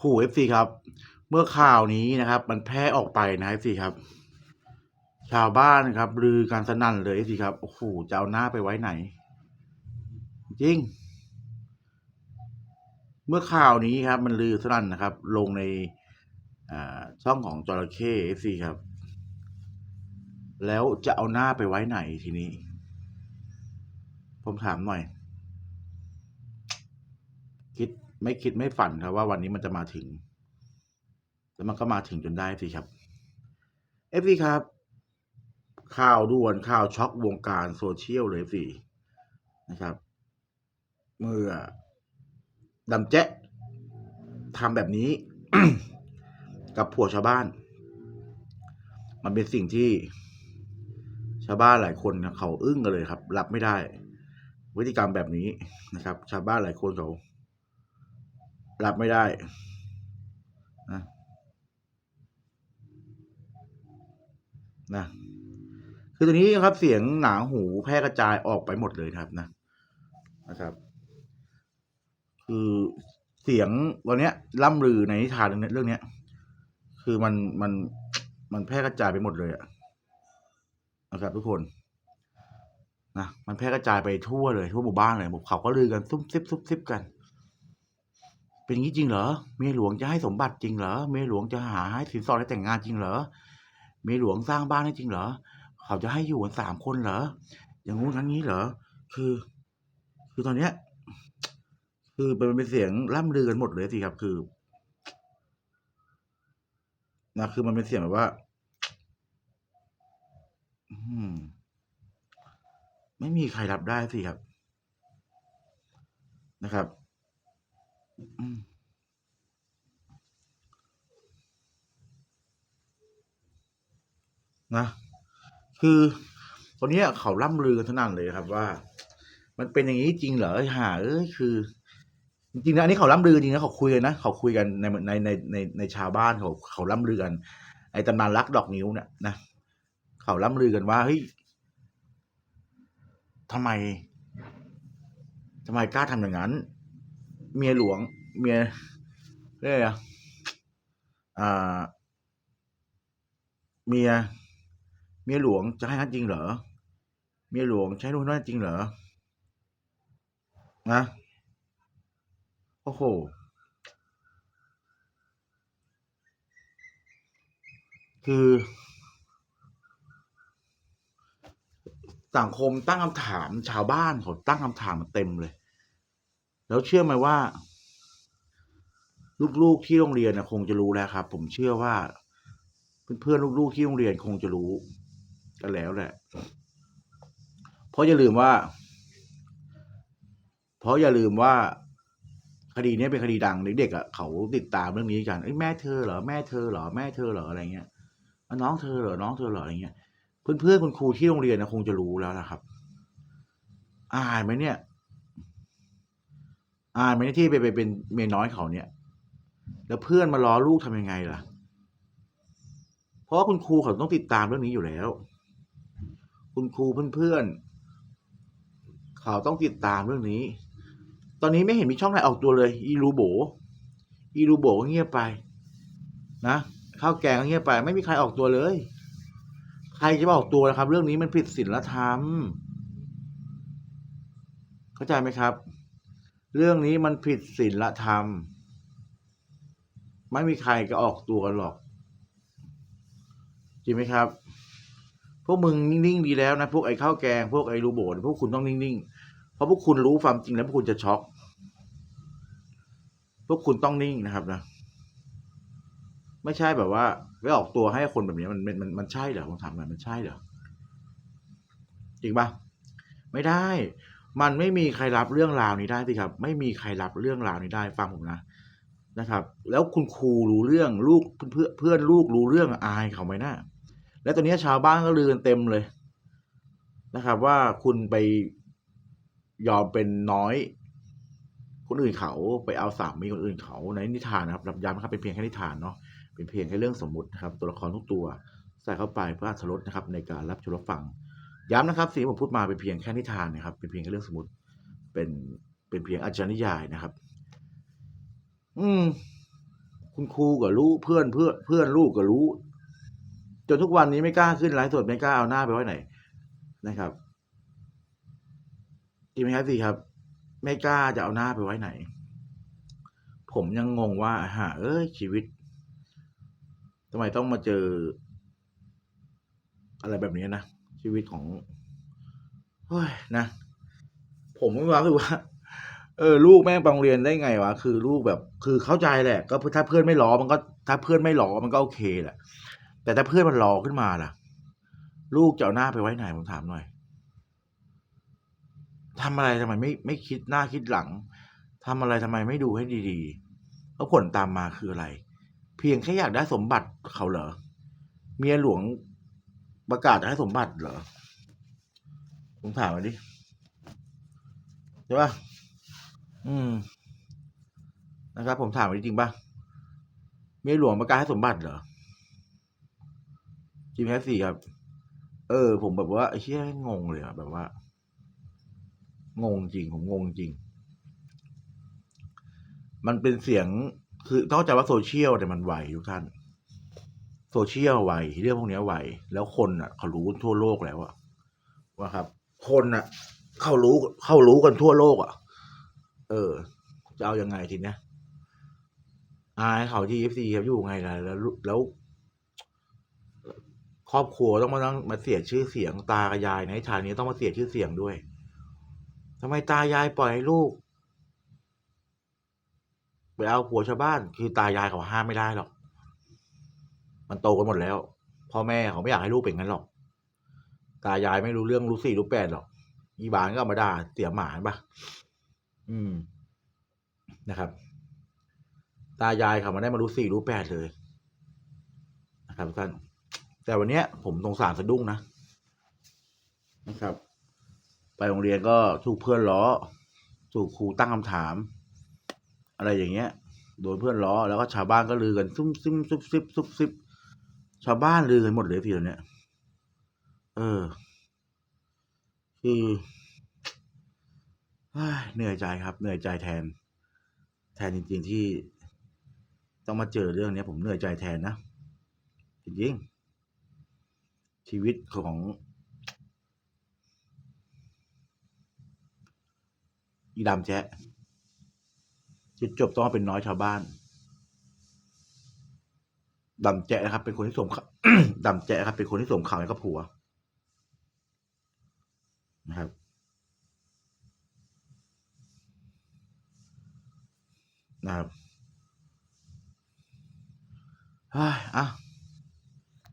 ผู้เอฟซีครับ เมื่อข่าวนี้นะครับ มันแพร่ออกไปนะเอฟซีครับ ชาวบ้านครับลือการสนั่นเลยเอฟซีครับโอ้โหจะเอาหน้าไปไว้ไหน จริง เมื่อข่าวนี้ครับ มันลือสนั่นนะครับ ลงในช่องของจระเข้เอฟซีครับ แล้วจะเอาหน้าไปไว้ไหนทีนี้ ผมถามหน่อย คิด ไม่คิดไม่ฝันครับว่าวันนี้มันจะมาถึง แล้วมันก็มาถึงจนได้สิครับเอฟซีครับ ข่าวด่วนข่าวช็อกวงการโซเชียลเลยสินะครับ เมื่อดำแจ๊ะทำแบบนี้ กับผัวชาวบ้าน มันเป็นสิ่งที่ชาวบ้านหลายคนเขาอึ้งกันเลยครับ รับไม่ได้วิธีกรรมแบบนี้นะครับ ชาวบ้านหลายคนเขา รับไม่ได้นะนะคือตอนนี้ครับเสียงหนาหูแพร่กระจายออกไปหมดเลยครับนะนะครับ คือเสียงวันนี้ล่ำลือในนิทานเรื่องนี้เรื่องนี้คือมันมันมันแพร่กระจายไปหมดเลยอะนะครับ ทุกคนนะมันแพร่กระจายไปทั่วเลยทั่วหมู่บ้านเลยหมู่เขาก็ลือกันซุบซิบซุบซิบกัน เป็นอย่างนี้จริงเหรอเมียหลวงจะให้สมบัติจริงเหรอเมียหลวงจะหาให้สินสอดให้แต่งงานจริงเหรอเมียหลวงสร้างบ้านให้จริงเหรอเขาจะให้อยู่กันสามคนเหรออย่างงู้นอย่างนี้เหรอคือ คือตอนเนี้ย คือเป็นเป็นเสียงล่ำลือกันหมดเลยสิครับ คือนะคือมันเป็นเสียงแบบว่าอืมไม่มีใครรับได้สิครับนะครับ นะ คือตอนเนี้ยเขาล่ำลือกันสนั่นเลยครับว่า มันเป็นอย่างนี้จริงเหรอหาเอ้ยคือ จริงๆนะอันนี้เขาล่ำลือจริงนะเขาคุยกันนะเขาคุยกันในในในในในชาวบ้านเขาเขาล่ำลือกันไอ้ตำนานรักดอกนิ้วเนี่ยนะเขาล่ำลือกันว่าเฮ้ยทำไมทำไมกล้าทำอย่างนั้น เมียหลวง เมียเรียกอะไรอะอ่า เมีย เมียหลวงจะให้นั้นจริงเหรอ เมียหลวงใช้นู่นนั่นจริงเหรอ นะ โอ้โห คือสังคมตั้งคำถามชาวบ้านเขาตั้งคำถามมาเต็มเลย แล้วเชื่อไหมว่า ลูกๆที่โรงเรียนนะคงจะรู้แล้วครับ ผมเชื่อว่า เพื่อนๆลูกๆที่โรงเรียนคงจะรู้กันแล้วแหละ เพราะอย่าลืมว่า เพราะอย่าลืมว่า คดีนี้เป็นคดีดังเด็กๆอะเขาติดตามเรื่องนี้กันแม่เธอเหรอแม่เธอเหรอแม่เธอเหรออะไรเงี้ยน้องเธอเหรอน้องเธอเหรออะไรเงี้ยเพื่อนๆคุณครูที่โรงเรียนนะคงจะรู้แล้วนะครับ อายไหมเนี่ย อายไหมที่ไปไปเป็นเมียน้อยเขาเนี่ย แล้วเพื่อนมาล้อลูกทำยังไงล่ะ เพราะว่าคุณครูเขาต้องติดตามเรื่องนี้อยู่แล้ว คุณครูเพื่อนๆเขาต้องติดตามเรื่องนี้ ตอนนี้ไม่เห็นมีช่องไหนออกตัวเลย อีรูโบ อีรูโบก็เงียบไป นะข้าวแกงก็เงียบไป ไม่มีใครออกตัวเลย ใครจะมาออกตัวนะครับ เรื่องนี้มันผิดศีลธรรม เข้าใจไหมครับ เรื่องนี้มันผิดศีลธรรม ไม่มีใครก็ออกตัวกันหรอก จริงไหมครับ พวกมึงนิ่งๆดีแล้วนะ พวกไอ้ข้าวแกง พวกไอ้รูโบนพวกคุณต้องนิ่งๆ เพราะพวกคุณรู้ความจริงแล้วพวกคุณจะช็อกพวกคุณต้องนิ่งนะครับนะ ไม่ใช่แบบว่าไปออกตัวให้คนแบบนี้มันมันมันมันใช่เหรอผมถามหน่อยมันใช่เหรอจริงปะไม่ได้ มันไม่มีใครรับเรื่องราวนี้ได้สิครับ ไม่มีใครรับเรื่องราวนี้ได้ฟังผมนะนะครับ แล้วคุณครูรู้เรื่องลูกเพื่อนเพื่อนลูกรู้เรื่องอายเขาไหมนะและตอนนี้ชาวบ้านก็ลือกันเต็มเลยนะครับ ว่าคุณไปยอมเป็นน้อยคนอื่นเขาไปเอาสามีคนอื่นเขาในนิทานนะครับรับย้ำนะครับเป็นเพียงแค่นิทานเนาะเป็นเพียงแค่เรื่องสมมุตินะครับ ตัวละครทุกตัวใส่เข้าไปเพื่ออรรถรสนะครับ ในการรับชมรับฟัง ย้ำนะครับสิ่งที่ผมพูดมาเป็นเพียงแค่นิทานนะครับ เป็นเพียงแค่เรื่องสมมติเป็นเป็นเพียงอาจารย์นิยายนะครับ อืม คุณครูก็รู้เพื่อนเพื่อนเพื่อนลูกก็รู้ จนทุกวันนี้ไม่กล้าขึ้นไลฟ์สดไม่กล้าเอาหน้าไปไว้ไหน นะครับจริงไหมครับสิครับ ไม่กล้าจะเอาหน้าไปไว้ไหน ผมยังงงว่าหาเอ้ยชีวิตทำไมต้องมาเจอ อะไรแบบนี้นะ ชีวิตของเฮ้ยนะ ผมก็ว่าคือว่า เออ ลูกแม่งไปโรงเรียนได้ไงวะคือลูกแบบ คือเข้าใจแหละ ก็ถ้าเพื่อนไม่ล้อมันก็ ถ้าเพื่อนไม่ล้อมันก็โอเคแหละ แต่ถ้าเพื่อนมันล้อขึ้นมาล่ะ ลูกจะเอาหน้าไปไว้ไหนผมถามหน่อยทำอะไรทำไมไม่ไม่คิดหน้าคิดหลังทำอะไรทำไมไม่ดูให้ดีๆแล้วผลตามมาคืออะไร เพียงแค่อยากได้สมบัติเขาเหรอเมียหลวง ประกาศจะให้สมบัติเหรอผมถามมาดิใช่ป่ะอืม นะครับ ผมถามมาจริงป่ะเมียหลวงประกาศให้สมบัติเหรอจีแพสี่ครับ เออ ผมแบบว่าไอ้เชี่ยงงเลยอะแบบว่า งงจริง ผมงงจริง มันเป็นเสียงคือต้องเข้าใจว่าโซเชียลเนี่มันไวทุกท่าน โซเชียลไวเรื่องพวกนี้ไวแล้วคนอะ เขารู้ทั่วโลกแล้วอะว่าครับ คนอะ เขารู้เขารู้กันทั่วโลกอะ เออ จะเอายังไงทีเนี้ยอายเขาที่เอฟซีเขาอยู่ไงล่ะแล้วแล้วครอบครัวต้องมาต้องมาเสียชื่อเสียงตากับยายในชาตินี้ต้องมาเสียชื่อเสียงด้วยทำไมตายายปล่อยให้ลูกไปเอาผัวชาวบ้าน คือตายายเขาห้ามไม่ได้หรอก มันโตกันหมดแล้วพ่อแม่เขาไม่อยากให้ลูกเป็นงั้นหรอก ตายายไม่รู้เรื่องรู้สี่รู้แปดหรอกอีบานก็เอามาด่าเสียหมาปะอืมนะครับ ตายายเขามาได้มารู้สี่รู้แปดเลย นะครับท่านแต่วันเนี้ย ผมสงสารสะดุ้งนะนะครับ ไปโรงเรียนก็ถูกเพื่อนล้อถูกครูตั้งคำถาม อะไรอย่างเงี้ย โดนเพื่อนล้อแล้วก็ชาวบ้านก็ลือกันซุ่มซิมซุบซิบซุบซิบ ชาวบ้านลือกันหมดเลยทีเดียวเนี้ยเออ คือเหนื่อยใจครับ เหนื่อยใจแทน แทนจริง ๆที่ต้องมาเจอเรื่องเนี้ยผมเหนื่อยใจแทนนะจริงๆชีวิตของ อีดำแจ๊ะจุดจบต้องเป็นน้อยชาวบ้าน ดำแจ๊นะครับ เป็นคนที่สมเขาดำแจ๊ะครับ เป็นคนที่สมข่าวให้กับผัวนะครับ นะครับอะ